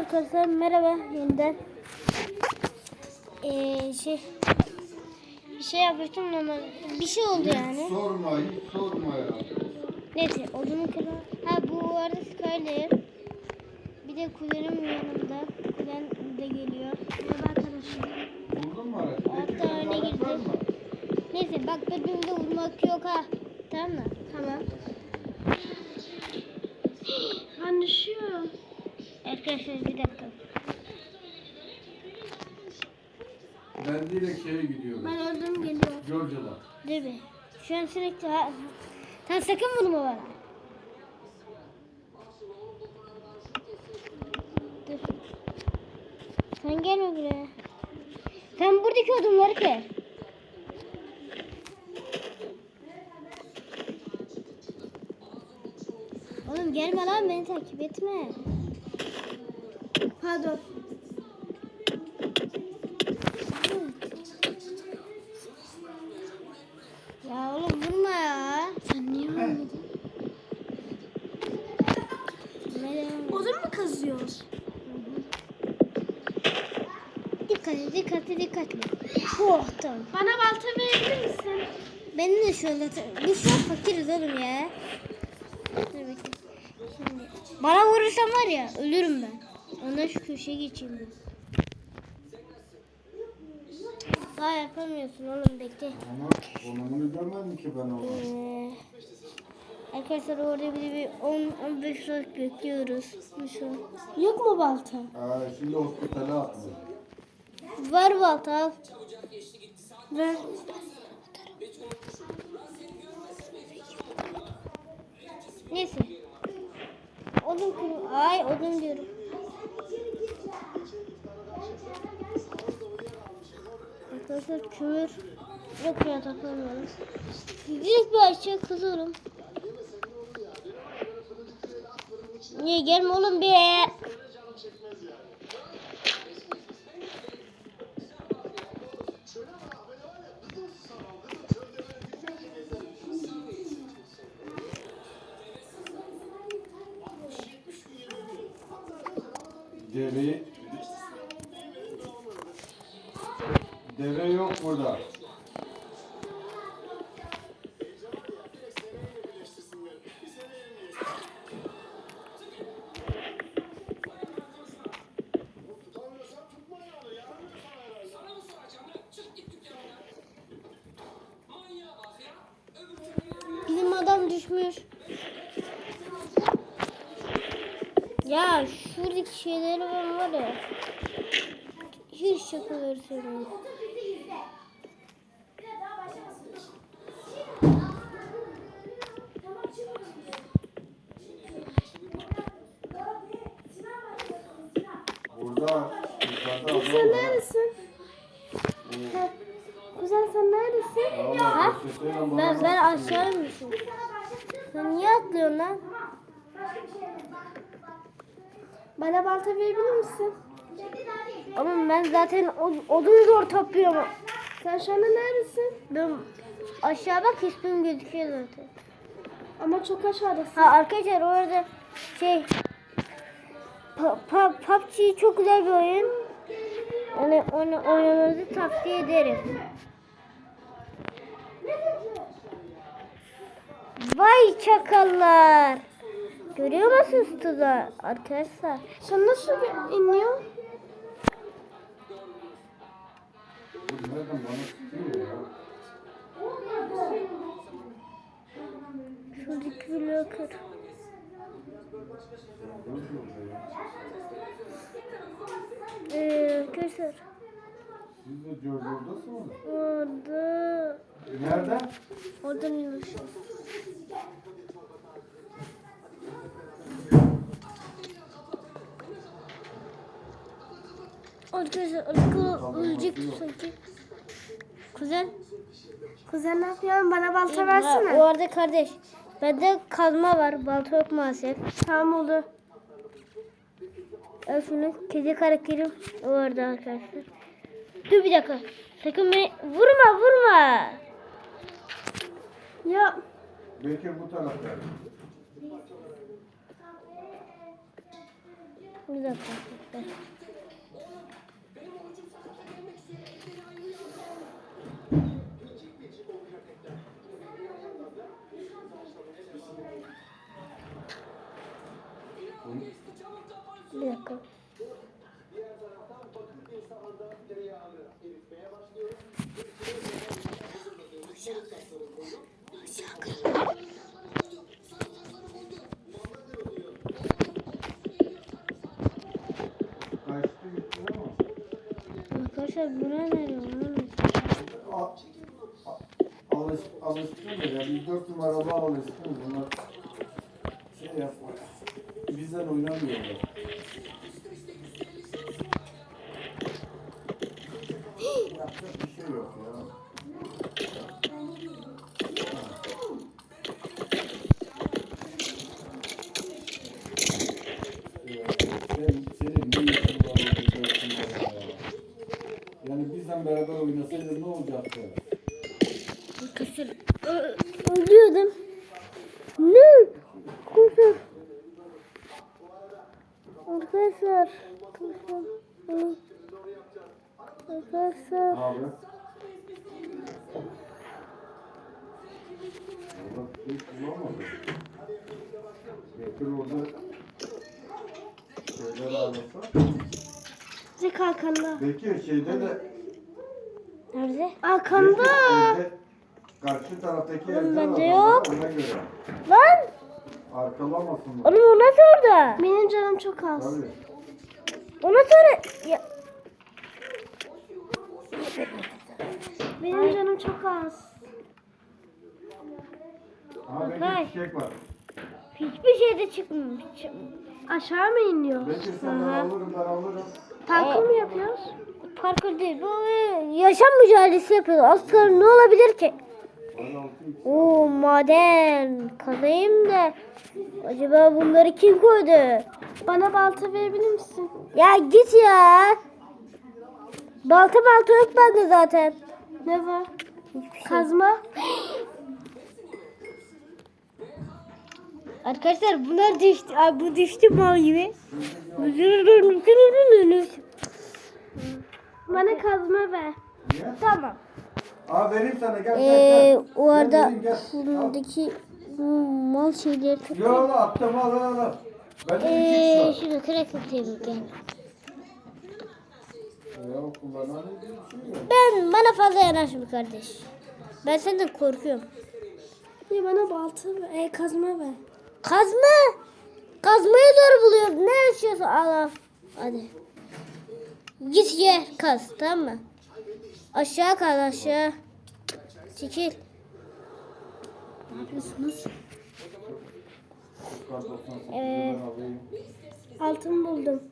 arkadaşlar merhaba yeniden. Ee, şey bir şey yapmıştım ama bir şey oldu yani. Sorma, hiç sorma ya. Neyse odunu kıra. Ha bu arada Skyler. Bir de kuzenim yanımda. Kuzen de geliyor. Merhaba arkadaşlar. Buldun mu aracı? Hatta öne girdi. Neyse bak birbirimize vurmak yok ha. Tamam mı? Tamam. Ben düşüyorum. Arkadaşlar bir dakika. Ben direkt şeye gidiyorum. Ben öldüm geliyor. Georgia'da. Dur be. Şu an sürekli. Sen sakın vurma bana. Dur. Sen gelme buraya. Sen buradaki odunları kır. Oğlum gelme lan beni takip etme. Pardon. Ya oğlum vurma ya. Sen niye vurmadın? Odun mu kazıyoruz? Dikkatli, dikkatli, dikkatli. Oh, tamam. Bana balta verebilir misin? Benim de şu anda... Biz şu an fakiriz oğlum ya. Dur bakayım. Şimdi. Bana vurursan var ya ölürüm ben. Ondan şu köşeye geçeyim ben. Daha yapamıyorsun oğlum bekle. Ama konumunu görmedim ki ben orada. Ee, arkadaşlar orada bir bir 10-15 saat bekliyoruz. Şu. Yok mu balta? Aa, şimdi hospitale atıldı. Var balta al. Ver. Neyse. Odun kuru. Ay odun diyorum. Arkadaşlar kömür. Yok ya takılmıyorum. Direkt bir aşağı kızıyorum. Niye gelme oğlum be? Deve... Deve yok burada. Hiç şakaları söylüyorum. Burada yukarıda Sen neredesin? Kuzen sen neredesin? Ha? bana Ben, ben nasıl aşağı inmişim. Sen niye atlıyorsun lan? Bana balta verebilir misin? Oğlum ben zaten od- odun zor topluyorum. Sen şu anda neredesin? Ben aşağı bak ismim gözüküyor zaten. Ama çok aşağıdasın. Ha arkadaşlar orada şey PUBG çok güzel bir oyun. Onu, onu oynamanızı tavsiye ederim. Vay çakallar. Görüyor musunuz tuzağı arkadaşlar? Sen nasıl bir Şuradaki bloğu kır. Ee, arkadaşlar Siz de orada Nerede? oradan iniyor. Arkadaşlar arka ölecek sanki. Kuzen. Kuzen ne yapıyorsun? Bana balta O versene. arada kardeş. Bende kazma var. Balta yok maalesef. Tamam oldu. Al şunu. Kedi karakterim orada arkadaşlar. Dur bir dakika. Sakın beni vurma vurma. Ya Bekir bu tarafta. Bir dakika. Bir dakika. Ama. Arkadaşlar buna ne diyor? A- a- Alış, alışkın ya. Biz dört numaralı alışkın. Bunlar şey yapma. Bizden oynamıyorlar. Yapacak bir şey yok ya. Ya, sen- senin ne işin var bu dört numarada ya? Yani bizden beraber Arkadaşlar ö- ölüyordum. Ne? Kusur. Arkadaşlar. Kusur. Arkadaşlar. Abi. Şey. Bekir arkanda. Bekir şeyde de Nerede? Evde karşı taraftaki Oğlum evde bende yok. Lan! Arkalamasınlar. Oğlum o nasıl orada? Benim canım çok az. Tabii. O nasıl orada? Ya, Benim canım çok az. Aha Bakay. çiçek var. hiçbir şeyde çıkmamış. Aşağı mı iniyor? Ben alırım ben alırım. Parkur mu yapıyoruz? Parkur değil. Bu yaşam mücadelesi yapıyor. Asgari ne olabilir ki? Oo maden. Kazayım da. Acaba bunları kim koydu? Bana balta verebilir misin? Ya git ya. Balta balta yok bende zaten. Ne var? Kazma. Arkadaşlar bunlar düştü. Ay, bu düştü mal gibi. Bana kazma ver. Niye? tamam. Aa vereyim sana gel gel Ee, gel. o Gel arada gel. Al. mal şeyleri. Yo yo attım al al al. Bende Ee, kişi var. şunu kırık atayım gel. Ya kullanan bir şey. Ben bana fazla yanaşma kardeş. Ben senden korkuyorum. Ya bana balta ver. E, kazma ver. Kazma. Kazmayı zor buluyorum. Ne yaşıyorsun? Al al. Hadi. Git ye kaz tamam mı? Aşağı kaz aşağı. Çekil. Ne yapıyorsunuz? Kar 98'i Ee. Altın buldum.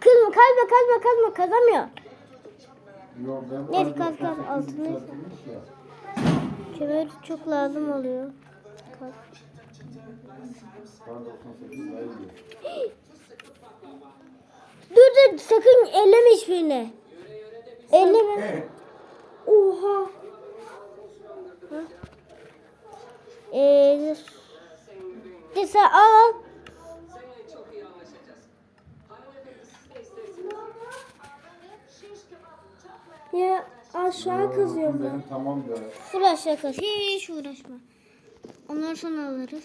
Kızma kazma kazma kazma kazamıyor. Yok ben Neyse, kaz, kaz, 98 altını-. Kemer çok lazım oluyor. Kaz. Kar 98 daha iyi. Dur dur sakın elleme hiçbirini. Elleme. Oha. Ee. Dur sen al. Ya aşağı kazıyorum ben. Tamam da. Full aşağı kaz. Hiç uğraşma. Onları sonra alırız.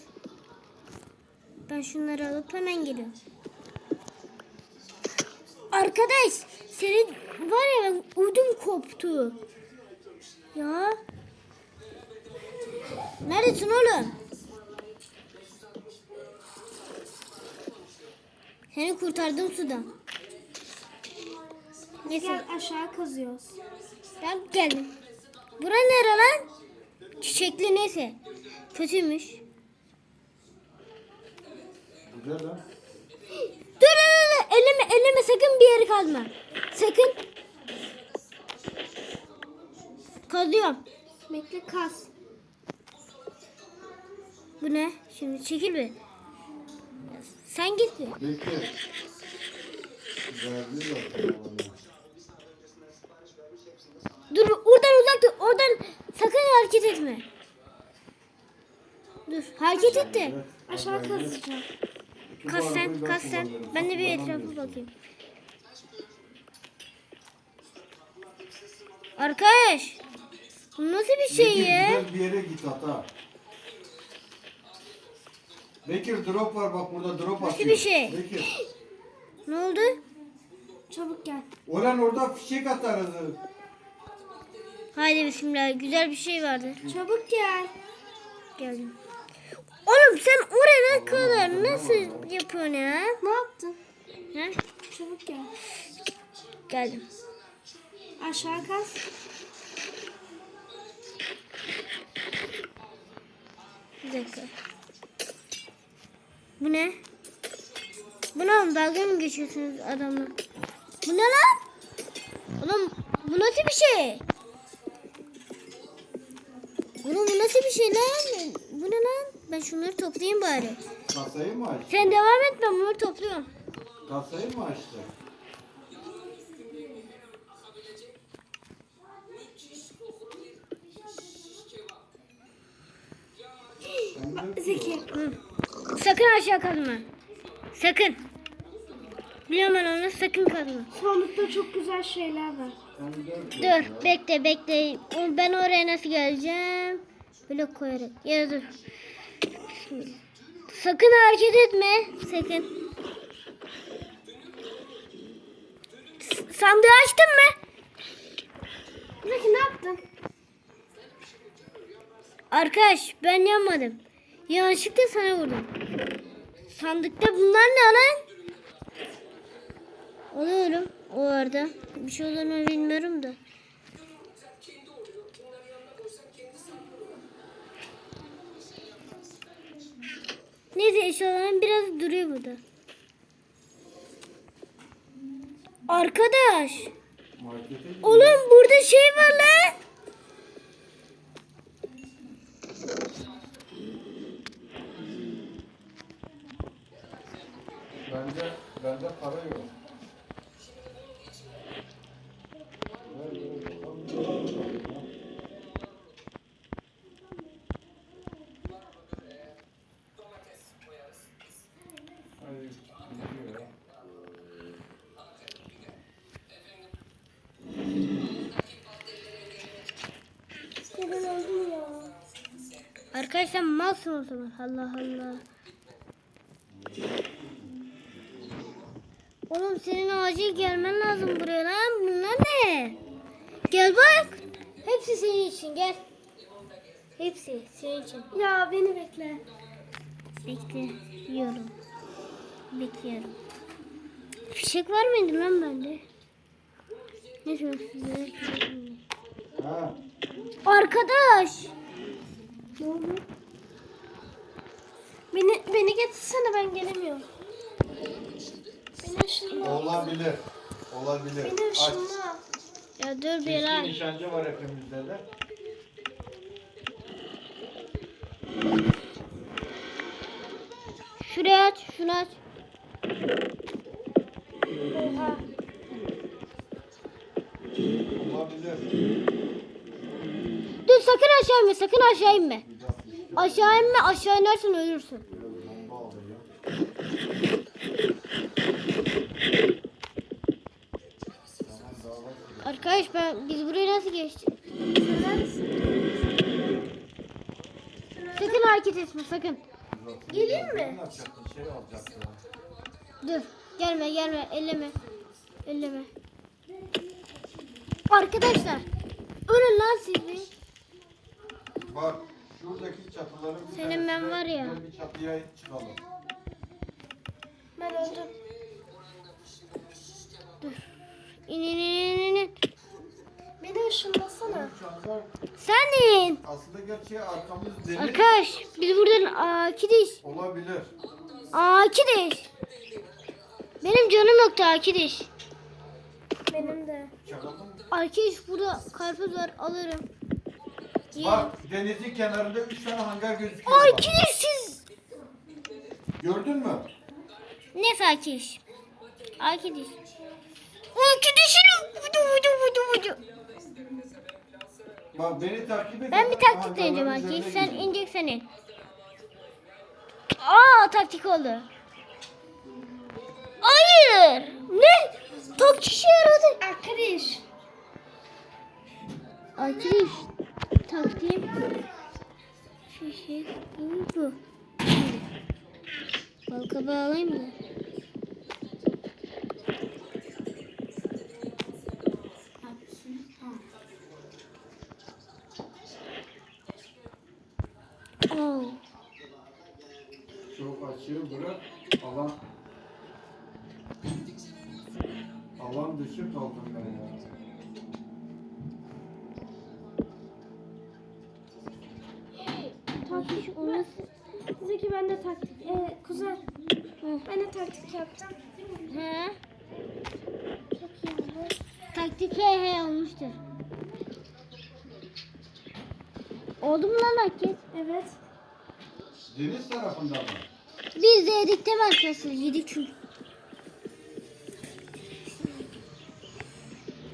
Ben şunları alıp hemen geliyorum. Arkadaş senin var ya ben udum koptu. Ya. Neredesin oğlum? Seni kurtardım sudan. Neyse Gel aşağı kazıyoruz. ben geldim. Bura nere lan? Çiçekli neyse. Kötüymüş. Güzel ha. Elleme elleme sakın bir yeri kazma. Sakın. Kazıyorum. Bekle kaz. Bu ne? Şimdi çekil bir. Sen git bir. De. Dur oradan uzak dur. Oradan sakın hareket etme. Dur hareket et de. Aşağı kazacağım. Kas sen, kas sen. Ben de bir kullanamıyorsun. bakayım. Arkadaş. Bu nasıl bir şey Bekir, ya? Güzel bir yere git hata. Bekir drop var bak burada drop Nasıl atıyor. bir şey? Bekir. Ne oldu? Çabuk gel. Olan orada fişek atarız. Haydi bismillah. Güzel bir şey vardı. Çabuk gel. Geldim. Oğlum sen oraya ne kadar nasıl yapıyorsun ya? Ne yaptın? Ha? Çabuk gel. Geldim. Aşağı kas. Bir dakika. Bu ne? Bu ne oğlum? Dalga mı geçiyorsunuz adamla? Bu ne lan? Oğlum bu nasıl bir şey? Oğlum bu nasıl bir şey lan? Bu ne lan? Ben şunları toplayayım bari. Kasayı mı açtı? Sen devam et ben bunları topluyorum. Kasayı mı açtı? Sen de- Zeki. Hı. Sakın aşağı kazma. Sakın. Biliyorum ben onu sakın kazma. Sandıkta çok güzel şeyler var. Dur bekle bekle. Ben oraya nasıl geleceğim? Blok koyarak. Ya dur. Sakın hareket etme. Sakın. S- Sandığı açtın mı? Zeki ne yaptın? Arkadaş ben yanmadım. Yanlışlıkla sana vurdum. Sandıkta bunlar ne lan? Oluyorum o arada. Bir şey olduğunu bilmiyorum da. Neyse eşyalarım biraz duruyor burada. Arkadaş. Oğlum burada şey var lan. Bende, bende para yok. Ay, gidiyor ya. Neden öldüm ya? Malsın o zaman. Allah Allah. Oğlum senin acil gelmen lazım buraya lan. Bunlar ne? Gel bak. Hepsi senin için gel. Hepsi senin için. Ya beni bekle. Bekliyorum. Bekliyorum. Fişek var mıydı lan bende? Ne? Ha, Arkadaş. Ne oldu? Beni, beni getirsene ben gelemiyorum. Beni ışınla. olabilir. Olabilir. Beni Aç. ışınla. Ya dur bir Eski lan. nişancı var hepimizde de. Şuraya aç, şunu aç. Oha. Olabilir. Dur sakın aşağı inme, sakın aşağı inme. Aşağı inme, aşağı inersen ölürsün. Arkadaş ben biz buraya nasıl geçtik? Sakın hareket etme, sakın. Geleyim mi? Dur. Gelme, gelme, elleme. Elleme. Arkadaşlar. Ölün lan siz bir. Bak şuradaki çatıların bir Senin ben var ya. Bir çatıya çıkalım. Ben öldüm. İn in in in in. Beni ışınlasana. Şu anda Sen in. aslında gerçi arkamız demir Arkadaş biz buradan akidiş. olabilir. Akidiş. Benim canım yoktu akidiş. Benim de. Arkadaş burada karpuz var alırım. Bak denizin kenarında üç tane hangar gözüküyor. bak. Arkadaş siz. Gördün mü? Ne sakiş? Akidiş. Arkadaşım. Vudu vudu vudu vudu. Bak beni takip et. Ben bir taktik deneyeceğim üzerine Sen gidiyor. ineceksen in. Aa taktik oldu. Hayır. Ne? Tok kişi aradı. Arkadaş. Arkadaş taktiğim şey bu. Balka bağlayayım da. Oh. Çok açığı bırak. Alan alan dışı kaldım ben De taktik yaptım. He? Çok iyi oldu. Taktik he he olmuştur. Oldu mu lan hareket? Evet. Deniz tarafında mı? Biz de yedik değil mi arkadaşlar? Yedik çünkü.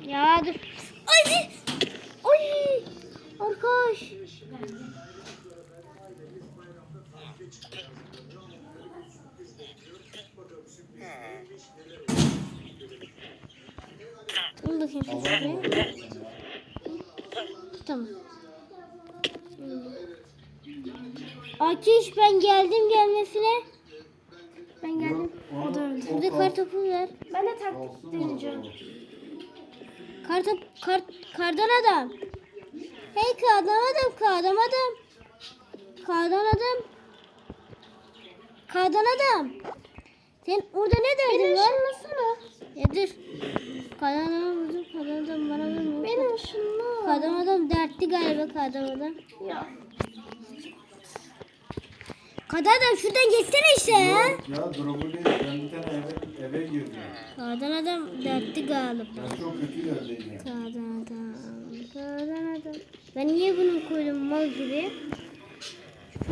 Ya dur. Ay! Ay! Arkadaş. Dur bakayım var? Tamam. Ateş ben geldim gelmesine. Ben geldim. O da öldü. o Bir de kal- kar topu ver. Ben de taktik deneyeceğim. acaba? Kar top, kar, kardan adam. Hey kardan adam, kardan adam. Kardan adam. Kardan adam. Sen orada ne derdin Beni var? ışınlasana. Ya dur. Kardan adam vurdu, kardan adam bana vurmuyor. Beni ışınla. Kardan adam dertli galiba kardan adam. Ya. Kardan adam şuradan geçsene işte ya. Yok ya drop'u değil. Ben bir tane eve, eve girdim. Kardan adam dertli galiba. Ben çok kötü yerdeydim. Kardan adam, kardan adam. Ben niye bunu koydum mal gibi?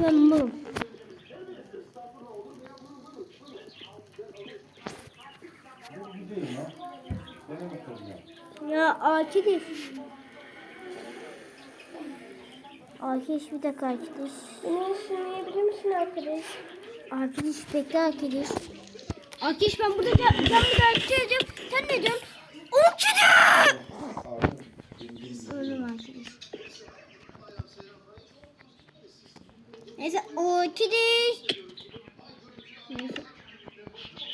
Ben malım. Bu gideyim ya. Beni mi kıracağım? Ya Akif. Akif bir dakika Akif. Beni ışınlayabilir misin arkadaş? Akif bekle Akif. Akif ben burada ben burada Akif edeceğim. Sen ne diyorsun? Akif! Artık bildiğim gibi. Öldüm Akif. Neyse Akif. Neyse.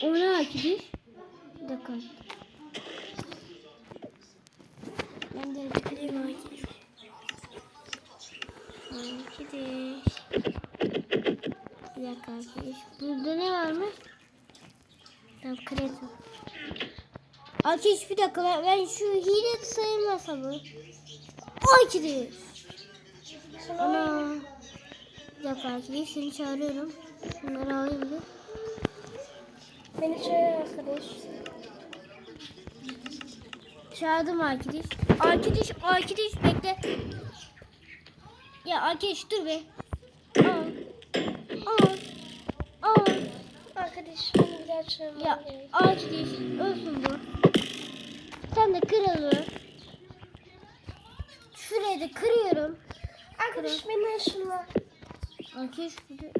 O ne Akif? Bir dakika. Ben de tıklayayım Akif. Akif. Bir dakika Akif. Burada ne varmış? Tamam kreatif. Akif bir dakika ben, ben şu hile sayılmasa bu. Akif. Ana. Bir dakika Akif seni çağırıyorum. Şunları alayım bir. Beni çağır arkadaş. Çağırdım Akidiş. Akidiş, Akidiş bekle. Ya Akidiş dur be. Aa. Aa. Aa. Arkadaş beni bir daha çağırman Ya. Akidiş ölsün bu. Sen de kırılır. Şurayı da kırıyorum. Arkadaş beni ışınla. Akidiş bir de...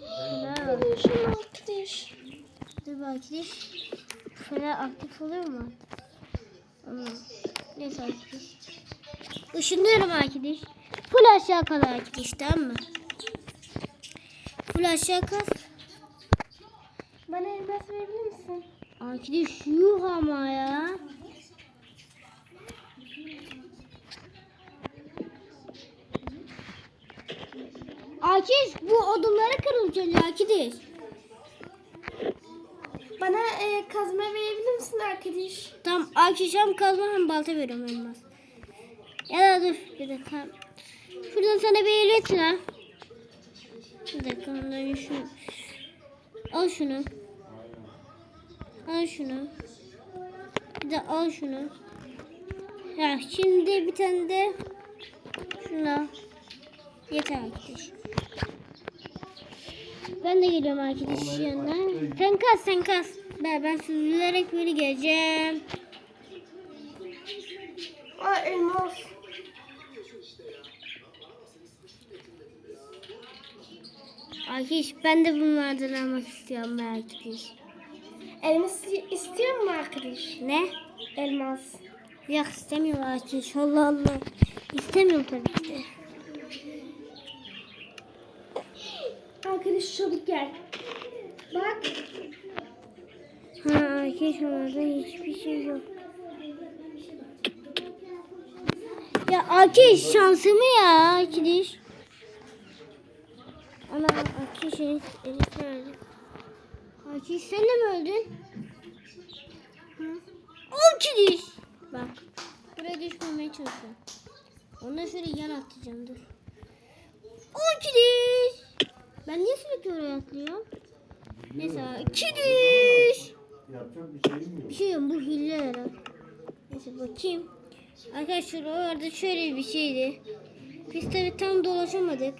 Beni ışınla arkadaş. Dur bir Akidiş. Fener aktif oluyor mu? Ama neyse Akidiş. Işınlıyorum Akidiş. Full aşağı kal Akidiş tamam mı? Full aşağı kal. Bana elmas verebilir misin? Akidiş yuh ama ya. Akidiş bu odunları kırılacak Akidiş. Bana e, kazma verebilir misin arkadaş? Tamam Akidiş hem kazma hem balta veriyorum elmas. Ya da dur bir dakika. Şuradan sana bir ehliyet ver. Bir dakika ondan şunu. Al şunu. Al şunu. Bir de al şunu. Ya şimdi bir tane de şunu al. Yeter arkadaş. Ben de geliyorum arkadaş yanına. Sen kas sen kas. Ben, ben süzülerek böyle geleceğim. Aa elmas. Arkadaş ben de bunlardan almak istiyorum belki. Elmas istiyor mu arkadaş? Ne? Elmas. Yok istemiyorum Akif. Allah Allah. İstemiyorum tabii ki de. Arkadaş çabuk gel. Bak. Ha Akif orada hiçbir şey yok. Ya Akif şansımı ya Akif. Ana şey Elif nerede? Akif sen de mi öldün? Hı? Akif. Bak. Buraya düşmemeye çalışıyorum. Ondan şöyle yan atacağım dur. Akif. Ben niye sürekli oraya atlıyorum? Neyse Akif. Yapacak bir şeyim yok. Bir şey yok bu hile herhalde. Neyse bakayım. Arkadaşlar orada şöyle bir şeydi. Biz tabi tam dolaşamadık.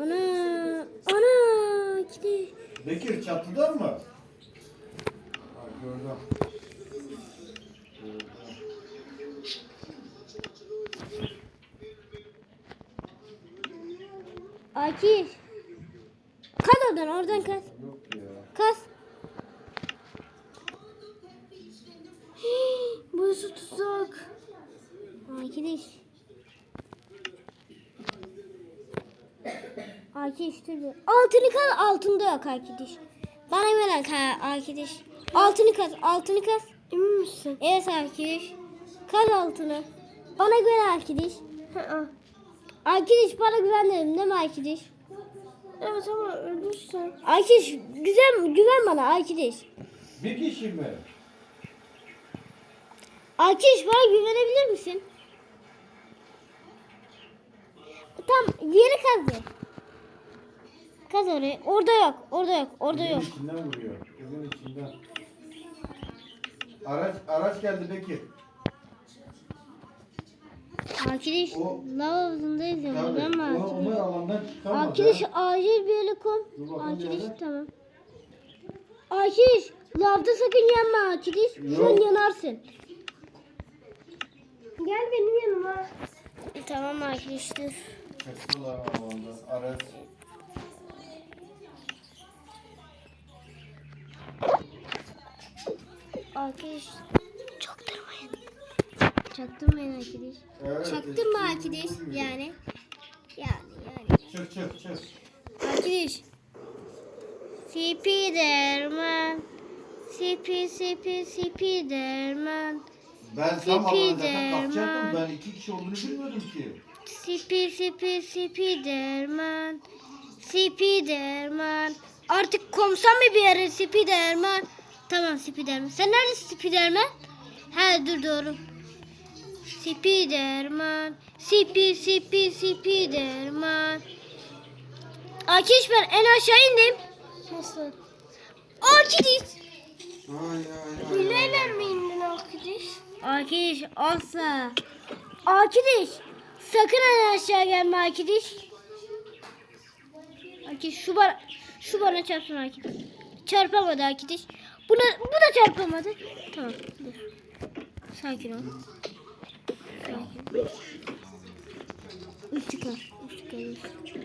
Ana ana gitti. Bekir çatıdan mı? Ha. Gördüm. Akif. Kaz oradan oradan kaz. Yok ya. Kaz. Hii, Burası tuzak. Arkadaş. Arkadaş dur. Altını kaz altında yok arkadaş. Bana ver ha arkadaş. Altını kaz altını kaz. Emin misin? Evet arkadaş. Kaz altını. Bana göre arkadaş. Hı Arkadaş bana güven dedim değil mi arkadaş? Evet ama ölürsen. Arkadaş güven, güven bana arkadaş. Bir kişi mi? Arkadaş bana güvenebilir misin? Tam yeri kazdı. Kaz orayı. Orada yok. Orada yok. Orada Evin yok. içinden vuruyor. Evin içinden. Araç araç geldi Bekir. Arkadaş lav havuzundayız ya. O, onlar arkadaş? Arkadaş acil bir yere bakalım Arkadaş tamam. Arkadaş lavda sakın yanma arkadaş. Şu an yanarsın. Gel benim yanıma. Tamam arkadaşlar. Kaçtılar alandan. Araç. Arkadaş çaktırmayın. Çaktırmayın arkadaş. Evet, Çaktırma eski arkadaş yani. Yani yani. Çık çık çık. Arkadaş. Spiderman. Sipi sipi Spiderman. Ben tam Spiderman. kapacaktım. Ben iki kişi olduğunu bilmiyordum ki. Sipi sipi Spiderman. Spiderman. Artık komsan mı bir yere Spiderman? Tamam Spiderman. Sen neredesin Spiderman? He dur doğru. Spiderman. Sipi sipi Spiderman. Arkadaş ben en aşağı indim. Nasıl? Ay Hileyle mi indin arkadaş? Arkadaş asla. Arkadaş sakın en aşağı gelme arkadaş. Arkadaş şu bana şu bana çarpsın arkadaş. Çarpamadı arkadaş. Buna bu da çarpamadı. Tamam dur. Sakin ol. Sakin. Üç çıkar. Üç çıkar.